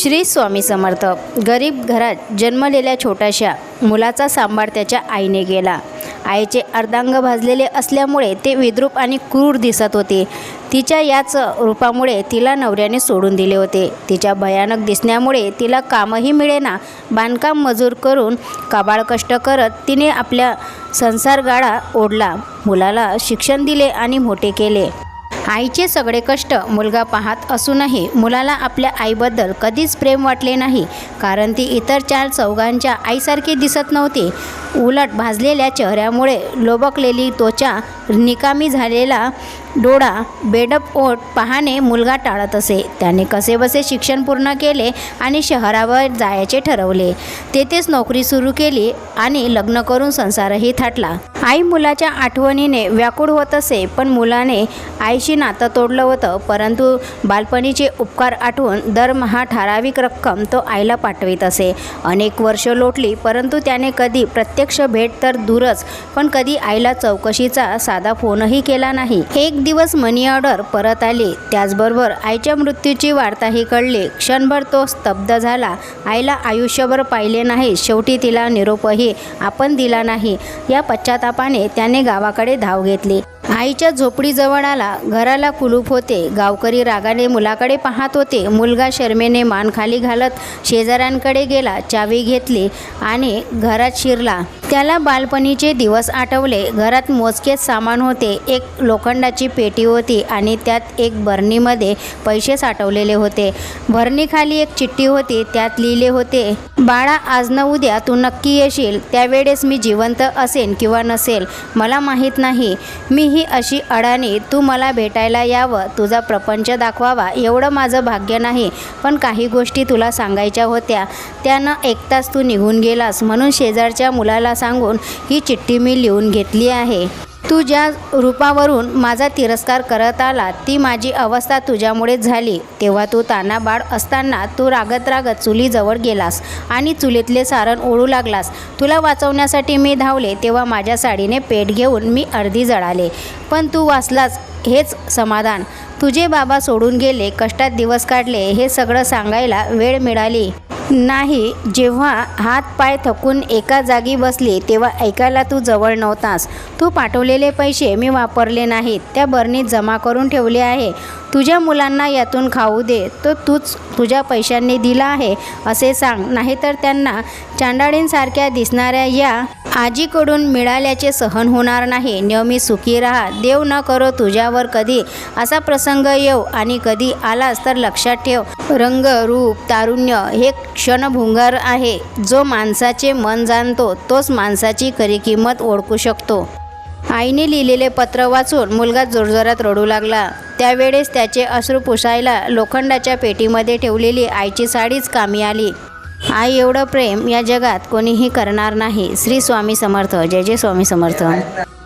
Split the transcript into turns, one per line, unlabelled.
श्री स्वामी समर्थ. गरीब घरात जन्मलेल्या छोट्याशा मुलाचा सांभाळ त्याच्या आईने केला. आईचे अर्धांग भाजलेले असल्यामुळे ते विद्रूप आणि क्रूर दिसत होते. तिच्या याच रूपामुळे तिला नवऱ्याने सोडून दिले होते. तिच्या भयानक दिसण्यामुळे तिला कामही मिळेना बांधकाम मजूर करून काबाळ कष्ट करत तिने आपल्या संसार गाडा ओढला. मुलाला शिक्षण दिले आणि मोठे केले. आईचे सगळे कष्ट मुलगा पाहत असूनही मुलाला आपल्या आईबद्दल कधीच प्रेम वाटले नाही. कारण ती इतर चार चौघांच्या आईसारखी दिसत नव्हती. उलट भाजलेल्या चेहऱ्यामुळे लोबकलेली त्वचा निकामी झालेला डोळा बेडप ओठ पाहणे मुलगा टाळत असे. त्याने कसेबसे शिक्षण पूर्ण केले आणि शहरावर जायचे ठरवले. तेथेच नोकरी सुरू केली आणि लग्न करून संसारही थाटला. आई मुलाच्या आठवणीने व्याकुळ होत असे पण मुलाने आईशी नातं तोडलं होतं. परंतु बालपणीचे उपकार आठवून दरमहा ठराविक रक्कम तो आईला पाठवित असे. अनेक वर्ष लोटली परंतु त्याने कधी प्रत्यक्ष भेट तर दूरच पण कधी आईला चौकशीचा साधा फोनही केला नाही. एक दिवस मनी ऑर्डर परत आली. त्याचबरोबर आईच्या मृत्यूची वार्ताही कळली. क्षणभर तो स्तब्ध झाला. आईला आयुष्यभर पाहिले नाही. शेवटी तिला निरोपही आपण दिला नाही. या पश्चातापाने त्याने गावाकडे धाव घेतली. आईच्या झोपडीजवळ आला. घराला कुलूप होते. गावकरी रागाने मुलाकडे पाहत होते. मुलगा शर्मेने मान खाली घालत शेजाऱ्यांकडे गेला. चावी घेतली आणि घरात शिरला. त्याला बालपणीचे दिवस आठवले. घरात मोजकेच सामान होते. एक लोखंडाची पेटी होती आणि त्यात एक बरणीमध्ये पैसे साठवलेले होते. भरणीखाली एक चिठ्ठी होती. त्यात लिहिले होते बाळा आज न उद्या तू नक्की येशील. त्यावेळेस मी जिवंत असेन किंवा नसेल. मला माहीत नाही. मी ही अशी अडाणी तू मला भेटायला यावं तुझा प्रपंच दाखवावा एवढं माझं भाग्य नाही. पण काही गोष्टी तुला सांगायच्या होत्या. त्यानं ऐकताच तू निघून गेलास. म्हणून शेजारच्या मुलाला सांगून ही चिठ्ठी मी लिहून घेतली आहे. तू ज्या रूपावरून माझा तिरस्कार करत आला ती माझी अवस्था तुझ्यामुळेच झाली. तेव्हा तू तानाबाळ असताना तू रागत रागत चुलीजवळ गेलास आणि चुलीतले सारण ओढू लागलास. तुला वाचवण्यासाठी मी धावले तेव्हा माझ्या साडीने पेट घेऊन मी अर्धी जळाले. पण तू वाचलास हेच समाधान. तुझे बाबा सोडून गेले कष्टात दिवस काढले हे सगळं सांगायला वेळ मिळाली. नाही जेव्हा हात पाय थकून एका जागी बसली तेव्हा ऐकायला तू जवळ नव्हतास. तू पाठवलेले पैसे मी वापरले नाहीत. त्या बरणीत जमा करून ठेवले आहे. तुझ्या मुलांना यातून खाऊ दे. तो तूच तुझ्या पैशांनी दिला आहे असे सांग. नाहीतर त्यांना चांडाळींसारख्या दिसणाऱ्या या आजीकडून मिळाल्याचे सहन होणार नाही. नेहमी सुखी राहा. देव न करो तुझ्यावर कधी असा प्रसंग येऊ आणि कधी आलास तर लक्षात ठेव. रंग रूप तारुण्य हे क्षणभुंगार आहे. जो माणसाचे मन जाणतो तोच माणसाची खरी किंमत ओळखू शकतो. आईने लिहिलेले पत्र वाचून मुलगा जोरजोरात रडू लागला. त्यावेळेस त्याचे अश्रू पुसायला लोखंडाच्या पेटीमध्ये ठेवलेली आईची साडीच कामी आली. आई एवढं प्रेम या जगात कोणीही करणार नाही. श्री स्वामी समर्थ. जय जय स्वामी समर्थ.